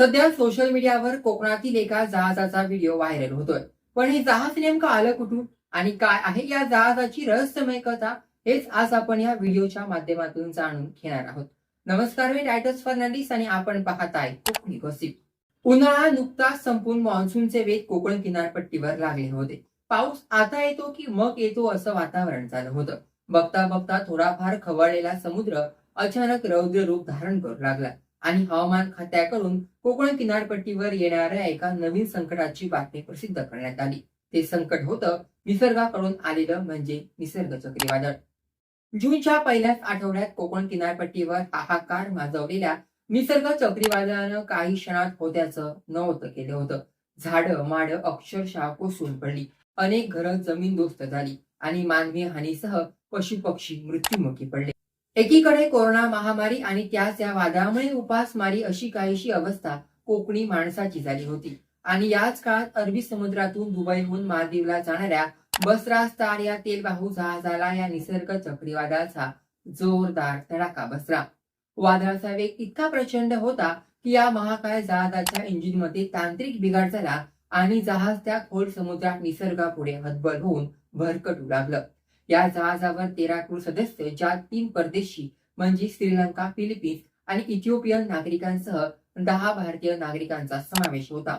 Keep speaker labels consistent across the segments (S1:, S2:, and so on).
S1: सध्या सोशल मीडियावर कोकणातील एका जहाजाचा व्हिडिओ व्हायरल होतोय. पण हे जहाज नेमकं आलं कुठून आणि काय आहे? या जहाजाची रहस्यमय कथा हेच आज आपण या व्हिडिओच्या माध्यमातून जाणून घेणार आहोत. नमस्कार मी टायटस फर्नांडिस आणि आपण पाहताय कोकणी गॉसिप उन्हाळा नुकताच संपून मान्सूनचे वेग कोकण किनारपट्टीवर लागले होते. पाऊस आता येतो की मग येतो असं वातावरण झालं होतं. बघता बघता थोडाफार खवळलेला समुद्र अचानक रौद्र रूप धारण करू लागला. आणि हवामान खात्याकडून कोकण किनारपट्टीवर येणाऱ्या एका नवीन संकटाची बातमी प्रसिद्ध करण्यात आली. ते संकट होतं निसर्गाकडून आलेलं म्हणजे निसर्ग चक्रीवादळ. जूनच्या पहिल्याच आठवड्यात कोकण किनारपट्टीवर हाहाकार माजवलेल्या निसर्ग चक्रीवादळानं काही क्षणात होत्याचं नव्हतं केलं होतं. झाडं माड अक्षरशः कोसळून पडली. अनेक घरं जमीन दोस्त झाली आणि मानवी हानीसह पशुपक्षी मृत्युमुखी पडले. एकीकडे कोरोना महामारी आणि त्याच या वादळामुळे उपासमारी अशी काहीशी अवस्था कोकणी माणसाची झाली होती. आणि याच काळात अरबी समुद्रातून दुबईहून मालदीवला जाणाऱ्या बसरा स्टार या तेलवाहू जहाजाला या निसर्ग चक्रीवादळाचा जोरदार तडाखा बसला. वादळाचा वेग इतका प्रचंड होता की या महाकाय जहाजाच्या इंजिनमध्ये तांत्रिक बिघाड झाला आणि जहाज त्या खोल समुद्रात निसर्गापुढे हतबल होऊन भरकटू लागलं. या जहाजावर तेरा क्रू सदस्य ज्यात तीन परदेशी म्हणजे श्रीलंका फिलिपिन्स आणि इथिओपियन नागरिकांसह दहा भारतीय नागरिकांचा समावेश होता.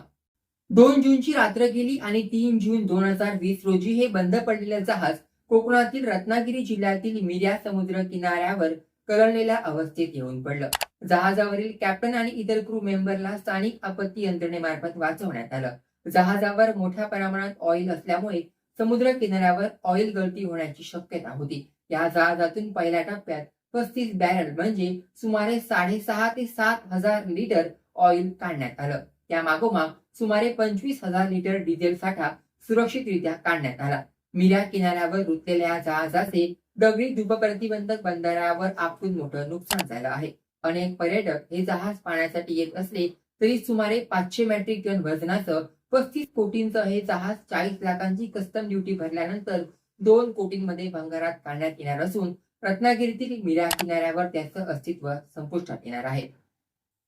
S1: दोन जूनची रात्र गेली आणि तीन जून दोन हजार वीस रोजी हे बंद पडलेले जहाज कोकणातील रत्नागिरी जिल्ह्यातील मिर्या समुद्र किनाऱ्यावर कळलेल्या अवस्थेत येऊन पडलं. जहाजावरील कॅप्टन आणि इतर क्रू मेंबरला स्थानिक आपत्ती यंत्रणेमार्फत वाचवण्यात आलं. जहाजावर मोठ्या प्रमाणात ऑइल असल्यामुळे समुद्र किनाऱ्यावर ऑइल गळती होण्याची शक्यता होती. या जहाजातून पहिल्या टप्प्यात पस्तीस बॅरल म्हणजे सुमारे साडेसहा ते सात हजार लिटर ऑइल काढण्यात आलं. त्या मागोमाग सुमारे पंचवीस हजार लिटर डिझेल साठा सुरक्षितरित्या काढण्यात आला. मिऱ्या किनाऱ्यावर रुतलेल्या जहाजाचे दगडी धूपप्रतिबंधक बंदरावर आपटून मोठं नुकसान झालं आहे. अनेक पर्यटक हे जहाज पाहण्यासाठी येत असले तरी सुमारे पाचशे मेट्रिक टन वजनाचं पस्तीस कोटींचं हे जहाज चाळीस लाखांची कस्टम ड्युटी भरल्यानंतर दोन कोटींमध्ये भंगारात काढण्यात येणार असून रत्नागिरीतील मिऱ्या किनाऱ्यावर त्याचं अस्तित्व संपुष्टात येणार आहे.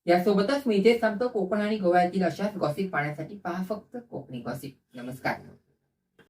S1: यासोबतच मी इथे सांगतो कोकण आणि गोव्यातील अशाच गॉसिप पाहण्यासाठी पहा फक्त कोकणी गॉसिप नमस्कार.